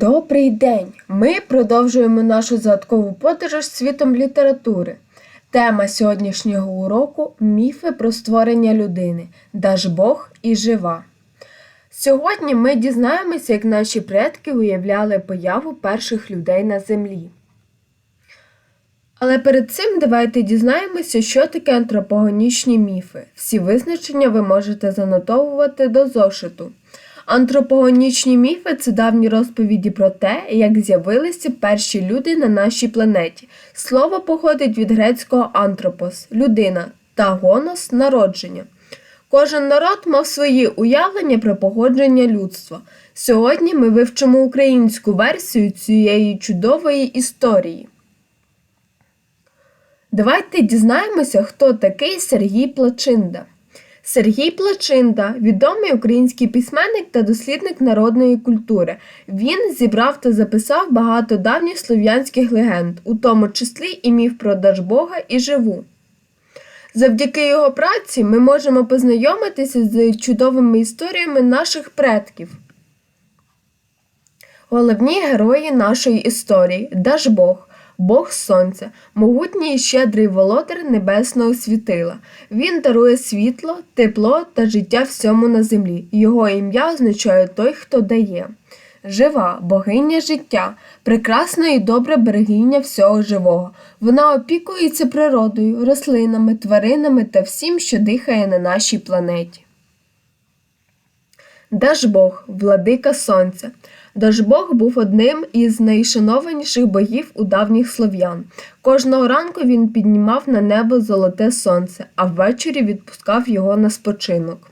Добрий день! Ми продовжуємо нашу загадкову подорож світом літератури. Тема сьогоднішнього уроку міфи про створення людини, Дажбог і жива. Сьогодні ми дізнаємося, як наші предки уявляли появу перших людей на землі. Але перед цим давайте дізнаємося, що таке антропогенічні міфи. Всі визначення ви можете занотовувати до зошиту. Антропогенічні міфи це давні розповіді про те, як з'явилися перші люди на нашій планеті. Слово походить від грецького антропос людина та гонос народження. Кожен народ мав свої уявлення про походження людства. Сьогодні ми вивчимо українську версію цієї чудової історії. Давайте дізнаємося, хто такий Сергій Плачинда. Сергій Плачинда відомий український письменник та дослідник народної культури. Він зібрав та записав багато давніх слов'янських легенд, у тому числі і міф про Дажбога і Живу. Завдяки його праці ми можемо познайомитися з чудовими історіями наших предків. Головні герої нашої історії Дажбог, Бог Сонця, могутній і щедрий володар небесного світила. Він дарує світло, тепло та життя всьому на землі. Його ім'я означає той, хто дає. Жива, богиня життя, прекрасна і добра берегиня всього живого. Вона опікується природою, рослинами, тваринами та всім, що дихає на нашій планеті. Дажбог, владика сонця. Дажбог був одним із найшанованіших богів у давніх слов'ян. Кожного ранку він піднімав на небо золоте сонце, а ввечері відпускав його на спочинок.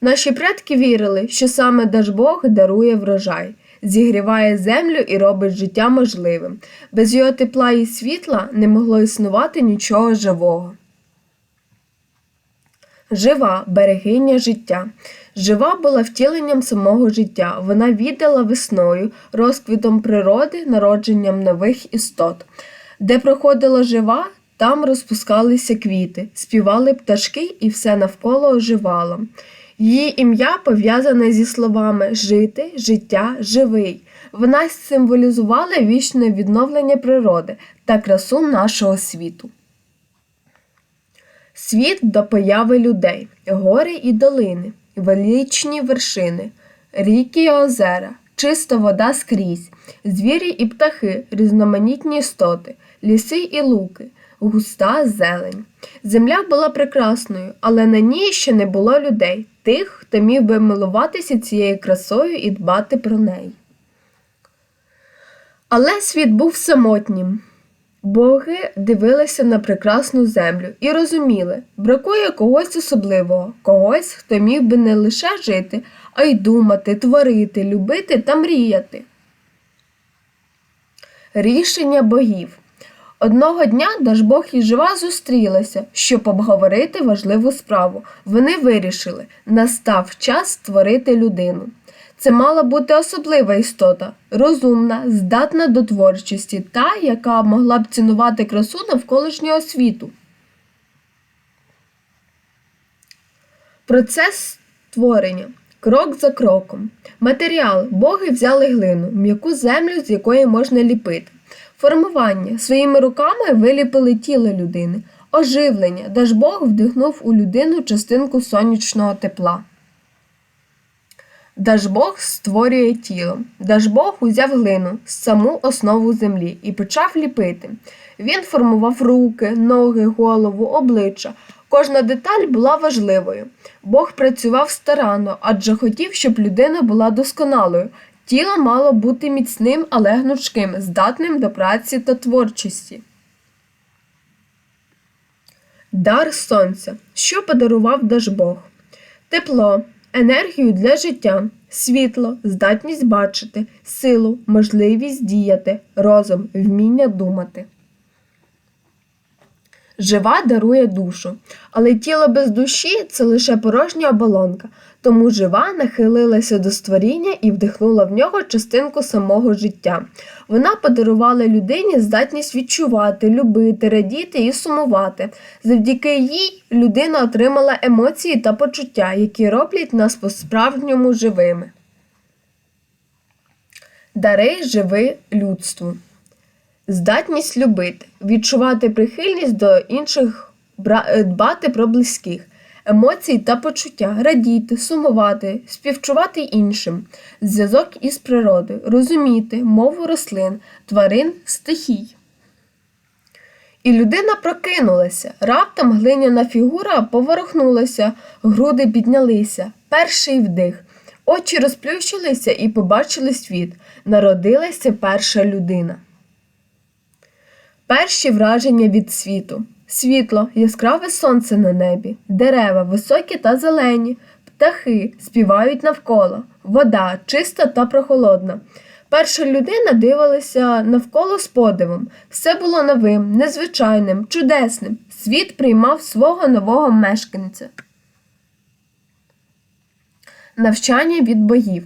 Наші предки вірили, що саме Дажбог дарує врожай, зігріває землю і робить життя можливим. Без його тепла і світла не могло існувати нічого живого. Жива берегиня життя. Жива була втіленням самого життя. Вона віддала весною, розквітом природи, народженням нових істот. Де проходила жива, там розпускалися квіти, співали пташки і все навколо оживало. Її ім'я пов'язане зі словами жити, життя, живий. Вона символізувала вічне відновлення природи та красу нашого світу. Світ до появи людей, гори і долини, величні вершини, ріки і озера, чиста вода скрізь, звірі і птахи, різноманітні істоти, ліси і луки, густа зелень. Земля була прекрасною, але на ній ще не було людей, тих, хто міг би милуватися цією красою і дбати про неї. Але світ був самотнім. Боги дивилися на прекрасну землю і розуміли, бракує когось особливого, когось, хто міг би не лише жити, а й думати, творити, любити та мріяти. Рішення богів. Одного дня Дажбог і жива зустрілися, щоб обговорити важливу справу. Вони вирішили, настав час створити людину. Це мала бути особлива істота, розумна, здатна до творчості, та, яка могла б цінувати красу навколишнього світу. Процес створення. Крок за кроком. Матеріал. Боги взяли глину, м'яку землю, з якої можна ліпити. Формування. Своїми руками виліпили тіло людини. Оживлення. Дажбог вдихнув у людину частинку сонячного тепла. Дажбог створює тіло. Дажбог узяв глину, саму основу землі, і почав ліпити. Він формував руки, ноги, голову, обличчя. Кожна деталь була важливою. Бог працював старанно, адже хотів, щоб людина була досконалою. Тіло мало бути міцним, але гнучким, здатним до праці та творчості. Дар сонця. Що подарував Дажбог? Тепло, енергію для життя, світло, здатність бачити, силу, можливість діяти, розум, вміння думати. Жива дарує душу, але тіло без душі це лише порожня оболонка, тому жива нахилилася до створіння і вдихнула в нього частинку самого життя. Вона подарувала людині здатність відчувати, любити, радіти і сумувати. Завдяки їй людина отримала емоції та почуття, які роблять нас по-справжньому живими. Дари живи людству. Здатність любити, відчувати прихильність до інших, е, дбати про близьких, емоції та почуття, радіти, сумувати, співчувати іншим, зв'язок із природою, розуміти мову рослин, тварин, стихій. І людина прокинулася. Раптом глиняна фігура поворухнулася, груди піднялися, перший вдих. Очі розплющилися і побачили світ. Народилася перша людина. Перші враження від світу. Світло, яскраве сонце на небі, дерева високі та зелені, птахи співають навколо, вода чиста та прохолодна. Перша людина дивилася навколо з подивом. Все було новим, незвичайним, чудесним. Світ приймав свого нового мешканця. Навчання від богів.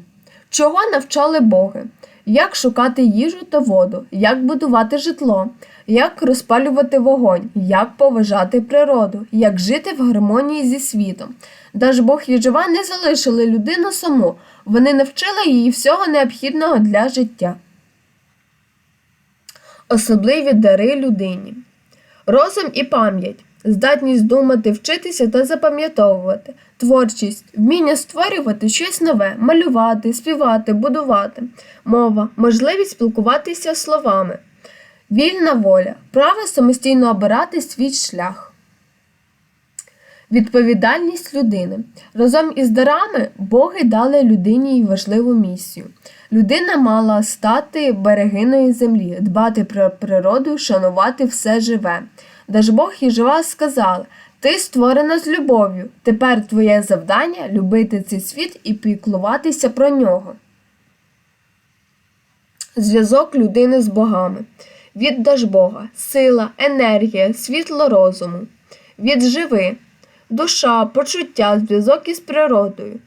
Чого навчали боги? Як шукати їжу та воду, як будувати житло, як розпалювати вогонь, як поважати природу, як жити в гармонії зі світом. Дажбог і жива не залишили людину саму, вони навчили її всього необхідного для життя. Особливі дари людині. Розум і пам'ять, здатність думати, вчитися та запам'ятовувати, творчість, вміння створювати щось нове, малювати, співати, будувати, мова, можливість спілкуватися словами, вільна воля, право самостійно обирати свій шлях. Відповідальність людини. Разом із дарами боги дали людині важливу місію. Людина мала стати берегиною землі, дбати про природу, шанувати все живе. Дажбог і жива сказали: Ти створена з любов'ю. Тепер твоє завдання любити цей світ і піклуватися про нього. Зв'язок людини з богами. Від Дажбога, сила, енергія, світло розуму. Від живи, душа, почуття, зв'язок із природою.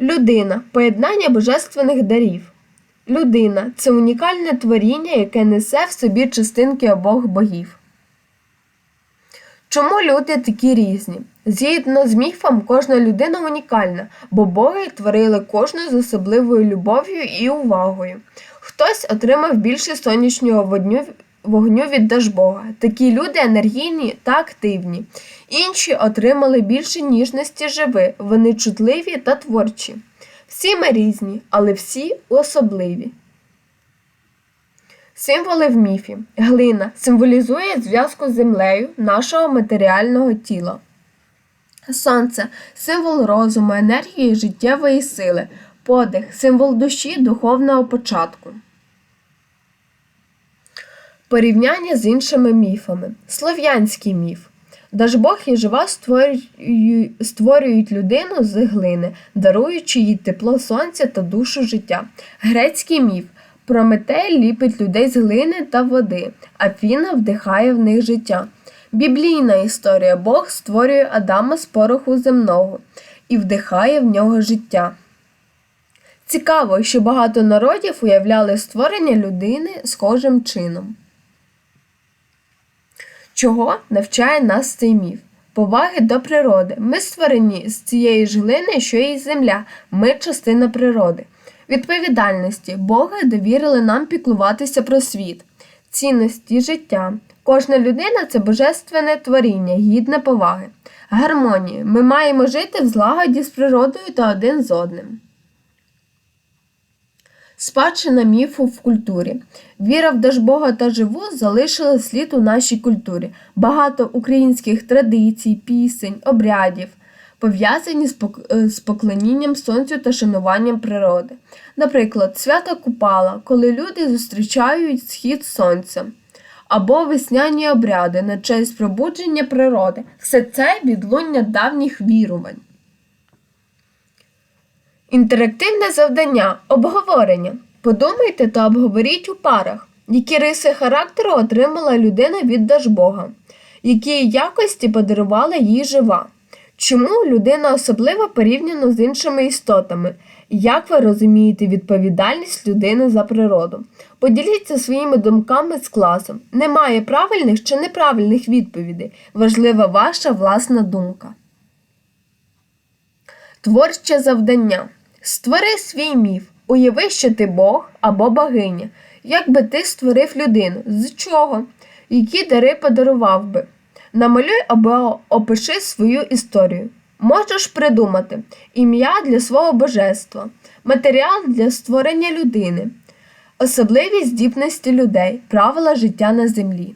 Людина поєднання божественних дарів. Людина це унікальне творіння, яке несе в собі частинки обох богів. Чому люди такі різні? Згідно з міфом, кожна людина унікальна, бо боги творили кожну з особливою любов'ю і увагою. Хтось отримав більше сонячного вогню, вогню від Дажбога. Такі люди енергійні та активні. Інші отримали більше ніжності живи, вони чутливі та творчі. Всі ми різні, але всі особливі. Символи в міфі. Глина символізує зв'язку з землею нашого матеріального тіла. Сонце символ розуму, енергії, життєвої сили. Подих символ душі, духовного початку. Порівняння з іншими міфами. Слов'янський міф. Дажбог і жива створюють, людину з глини, даруючи їй тепло сонця та душу життя. Грецький міф. Прометей ліпить людей з глини та води, а Фіна вдихає в них життя. Біблійна історія Бог створює Адама з пороху земного і вдихає в нього життя. Цікаво, що багато народів уявляли створення людини схожим чином. Чого навчає нас цей міф? Поваги до природи. Ми створені з цієї ж глини, що і земля, ми частина природи. Відповідальності Боги довірили нам піклуватися про світ, цінності життя. Кожна людина це божественне творіння, гідне поваги. Гармонії. Ми маємо жити в злагоді з природою та один з одним. Спадщина міфу в культурі. Віра в Дажбога та живу залишила слід у нашій культурі. Багато українських традицій, пісень, обрядів пов'язані з е, поклонінням сонцю та шануванням природи. Наприклад, свято Купала, коли люди зустрічають схід сонця. Або весняні обряди на честь пробудження природи. Все це відлуння давніх вірувань. Інтерактивне завдання обговорення. Подумайте та обговоріть у парах, які риси характеру отримала людина від Дажбога, які якості подарувала їй жива. Чому людина особлива порівняно з іншими істотами? Як ви розумієте відповідальність людини за природу? Поділіться своїми думками з класом. Немає правильних чи неправильних відповідей. Важлива ваша власна думка. Творче завдання. Створи свій міф. Уяви, що ти Бог або богиня. Як би ти створив людину? З чого? Які дари подарував би? Намалюй або опиши свою історію. Можеш придумати ім'я для свого божества, матеріал для створення людини, особливі здібності людей, правила життя на землі.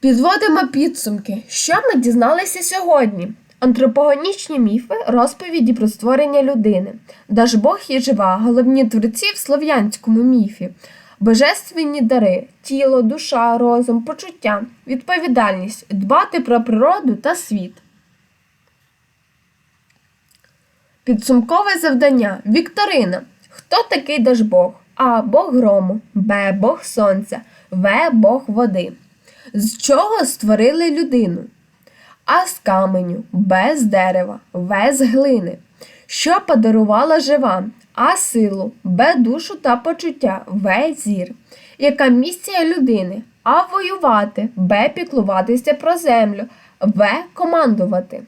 Підводимо підсумки. Що ми дізналися сьогодні? Антропогонічні міфи розповіді про створення людини. Дажбог і жива, головні творці в слов'янському міфі, божественні дари, тіло, душа, розум, почуття, відповідальність, дбати про природу та світ. Підсумкове завдання. Вікторина. Хто такий Дажбог? А. Бог грому, Б. Бог сонця, В. Бог води. З чого створили людину? А з каменю, Б з дерева, В з глини. Що подарувала жива? А силу, Б душу та почуття, В зір. Яка місія людини? А воювати, Б піклуватися про землю, В командувати.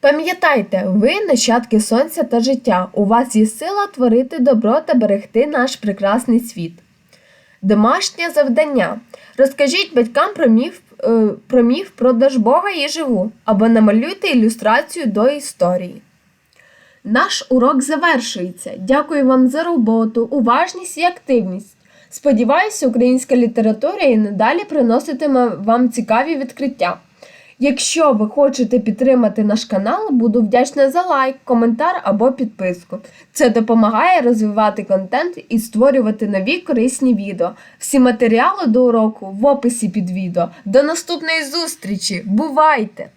Пам'ятайте, ви нащадки сонця та життя. У вас є сила творити добро та берегти наш прекрасний світ. Домашнє завдання. Розкажіть батькам про міф, е, про міф про Дажбога і живу або намалюйте ілюстрацію до історії. Наш урок завершується. Дякую вам за роботу, уважність і активність. Сподіваюся, українська література і надалі приноситиме вам цікаві відкриття. Якщо ви хочете підтримати наш канал, буду вдячна за лайк, коментар або підписку. Це допомагає розвивати контент і створювати нові корисні відео. Всі матеріали до уроку в описі під відео. До наступної зустрічі! Бувайте!